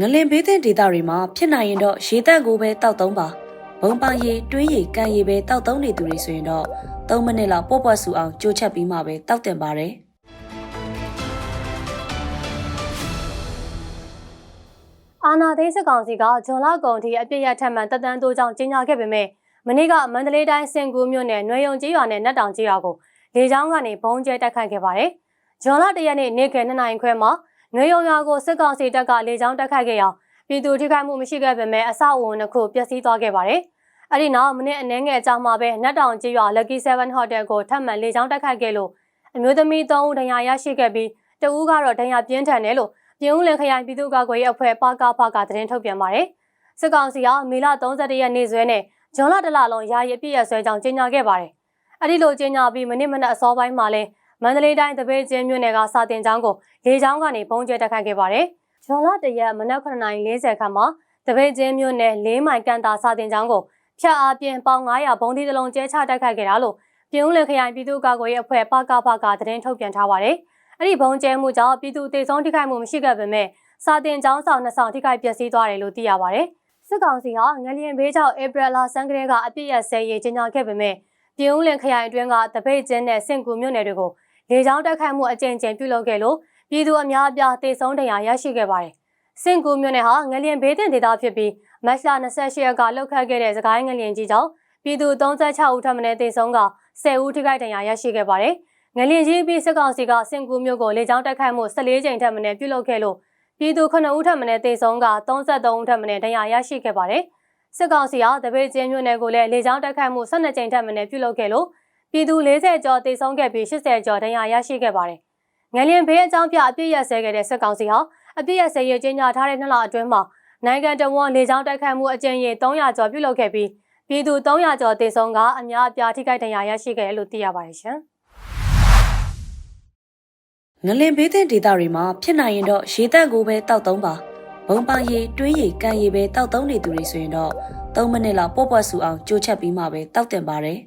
ငလင်ဘေးသင့်ဒေသတွေမှာဖြစ်နိုင်ရင်တော့ရေတက်ကိုပဲတောက်သုံးပါဘုံပန်းရေတွင်းရေကန်ရေပဲတောက်သုံးနေသူတွေဆိုရင်တော့3မိနစ်လောက်ပေါ့ပွက်ဆူအောင်ကြိုးချက်ပြီးမှပဲတောက်တင်ပါတယ်အာနာသိန်းစစ်ကောင်စီကဂျွန်လကုန်ထိအပြစ်ရထက်မှန်တက်တန်းတိုးကြောင်းကြေညာခဲ့ပေမဲ့မနေ့ကမန္တလေးတိုင်းစင်ကူးမြို့နယ်နွေယုံကျေးရွာနဲ့နတ်တောင်ကျေးရွာကိုလေကြောင်းကနေဘုံကျဲတိုက်ခိုက်ခဲ့ပါတယ်။ဂျွန်လတရက်နေ့နေ့က2နာရီခွဲမှာ နွေယုံရွာကိုစစ်ကောင်စီတပ်ကလေကြောင်းတိုက်ခိုက်ခဲ့ရာပြည်သူထိခိုက်မှုမရှိခဲ့ပေမဲ့အဆောက်အုံတစ်ခုပျက်စီးသွားခဲ့ပါတယ်။အဲ့ဒီနောက်မနေ့အနည်းငယ်အကြာမှာပဲနတ်တောင်ကျေးရွာ Lucky 7 Hotel ကိုထပ်မံလေကြောင်းတိုက်ခိုက်ခဲ့လို့အမျိုးသမီး3ဦးဒဏ်ရာရရှိခဲ့ပြီးတဦးကတော့ဒဏ်ရာပြင်းထန်တယ်လို့ပြည်ဦးလင်ခရိုင်ပြည်သူ့ကာကွယ်ရေးအဖွဲ့ပါကဖကသတင်းထုတ်ပြန်ပါတယ်။စစ်ကောင်စီကမေလ31ရက်နေ့စွဲနဲ့ဂျွန်လတလလုံးယာယီအပြည့်ရဆွဲကြောင်းကြေညာခဲ့ပါတယ်။အဲဒီလိုကြေညာပြီးမိနစ်မိနစ်အစောပိုင်းမှာလဲ မန္တလေးတိုင်းတပည့်ချင်းမြို့နယ်ကစာတင်ကျောင်းကိုလေကြောင်းကနေပုံကျဲတက်ခတ်ခဲ့ပါတယ်။ဂျွန်လတရက်မနက်9:40ခန့်မှာတပည့်ချင်းမြို့နယ်၄မိုင်ကန်တာစာတင်ကျောင်းကိုဖြတ်အားပြင်ပေါင်း900ဘုံဒီတလုံးကျဲချတက်ခတ်ခဲ့တာလို့ပြည်ဦးလင်ခရိုင်ပြည်သူ့ကာကွယ်ရေးအဖွဲ့ပါကဖကသတင်းထုတ်ပြန်ထားပါတယ်။အဲ့ဒီဘုံကျဲမှုကြောင့်ပြည်သူတေဆုံးထိခိုက်မှုမရှိခဲ့ပေမဲ့စာတင်ကျောင်းဆောင်နှစ်ဆောင်ထိခိုက်ပျက်စီးသွားတယ်လို့သိရပါတယ်။စစ်ကောင်စီကငလျင်ဘေးကြောင့်ဧပြီလဆန်းကလေးကအပြစ်ရဆဲရေးကြေညာခဲ့ပေမဲ့ပြည်ဦးလင်ခရိုင်အတွင်းကတပိတ်ကျင်းနဲ့စင်ကူမြို့နယ်တွေကို လေကြောင်းတိုက်ခိုက်မှုအကြိမ်ကြိမ်ပြုလုပ်ခဲ့လို့ပြည်သူအများအပြားတေဆုံးဒဏ်ရာရရှိခဲ့ပါတယ်။စင်ကူမြို့နယ်ဟာငလျင်ဘေးတင်ဒေသဖြစ်ပြီးမတ်လ28ရက်ကလှုပ်ခတ်ခဲ့တဲ့စကိုင်းငလျင်ကြီးကြောင့်ပြည်သူ36ဦးထပ်မံတေဆုံးက10ဦးထိခိုက်ဒဏ်ရာရရှိခဲ့ပါတယ်။ငလင်ကြီးပြီးစစ်ကောင်စီကစင်ကူမြို့ကိုလေကြောင်းတိုက်ခိုက်မှု14ကြိမ်ထက်မနည်းပြုလုပ်ခဲ့လို့ပြည်သူ9ဦးထက်မနည်းသေဆုံးက33ဦးထက်မနည်းဒဏ်ရာရရှိခဲ့ပါတယ်။စစ်ကောင်စီကတပိတ်ကျင်းမြို့နယ်ကိုလည်းလေကြောင်းတိုက်ခိုက်မှု12ကြိမ်ထက်မနည်းပြုလုပ်ခဲ့လို့ ပြည်သူ40ကျော်သေဆုံးခဲ့ပြီး80ကျော်ဒဏ်ရာရရှိခဲ့ပါတယ်။ငလင်ဘေးအကြောင်းပြအပြစ်ရဆဲခဲ့တဲ့စစ်ကောင်စီဟာအပြစ်ရဆဲရေးကြီးညာထားတဲ့နှစ်လအတွင်းမှာနိုင်ငံတော်ဝန်လေကြောင်းတိုက်ခိုက်မှုအကြိမ်ရေ300ကျော်ပြုလုပ်ခဲ့ပြီးပြည်သူ300ကျော်သေဆုံးကအများအပြားထိခိုက်ဒဏ်ရာရရှိခဲ့တယ်လို့သိရပါတယ်ရှင်။ငလင်ဘေးသင့်ဒေသတွေမှာဖြစ်နိုင်ရင်တော့ရေတက်ကိုပဲတောက်သုံးပါဘုံပန်းရေတွင်းရေကန်ရေပဲတောက်သုံးနေသူတွေဆိုရင်တော့3မိနစ်လောက်ပေါ့ပွက်ဆူအောင်ကြိုးချက်ပြီးမှပဲတောက်တင်ပါတယ်